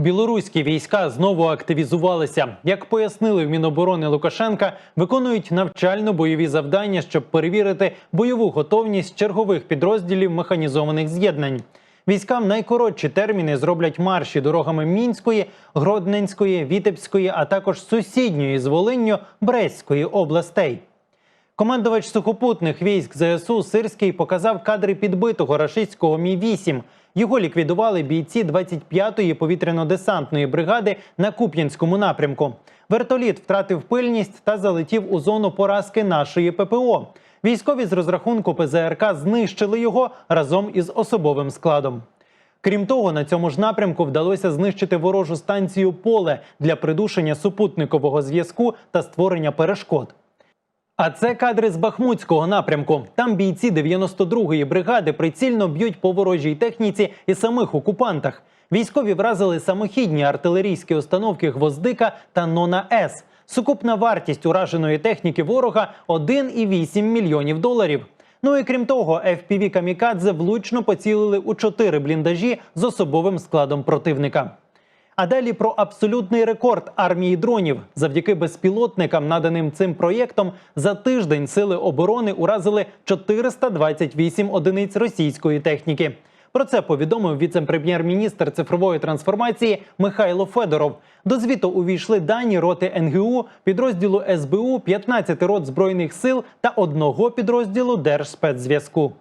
Білоруські війська знову активізувалися. Як пояснили в Міноборони Лукашенка, виконують навчально-бойові завдання, щоб перевірити бойову готовність чергових підрозділів механізованих з'єднань. Військам в найкоротші терміни зроблять марші дорогами Мінської, Гродненської, Вітебської, а також сусідньої з Волинню Брестської областей. Командувач сухопутних військ ЗСУ Сирський показав кадри підбитого рашистського Мі 8 Його ліквідували бійці 25-ї повітряно-десантної бригади на Куп'янському напрямку. Вертоліт втратив пильність та залетів у зону поразки нашої ППО. Військові з розрахунку ПЗРК знищили його разом із особовим складом. Крім того, на цьому ж напрямку вдалося знищити ворожу станцію поле для придушення супутникового зв'язку та створення перешкод. А це кадри з Бахмутського напрямку. Там бійці 92-ї бригади прицільно б'ють по ворожій техніці і самих окупантах. Військові вразили самохідні артилерійські установки Гвоздика та Нона С. Сукупна вартість ураженої техніки ворога 1,8 мільйонів доларів. Ну і крім того, FPV «Камікадзе» влучно поцілили у чотири бліндажі з особовим складом противника. А далі про абсолютний рекорд армії дронів. Завдяки безпілотникам, наданим цим проєктом, за тиждень сили оборони уразили 428 одиниць російської техніки. Про це повідомив віце-прем'єр-міністр цифрової трансформації Михайло Федоров. До звіту увійшли дані роти НГУ, підрозділу СБУ, 15 рот збройних сил та одного підрозділу Держспецзв'язку.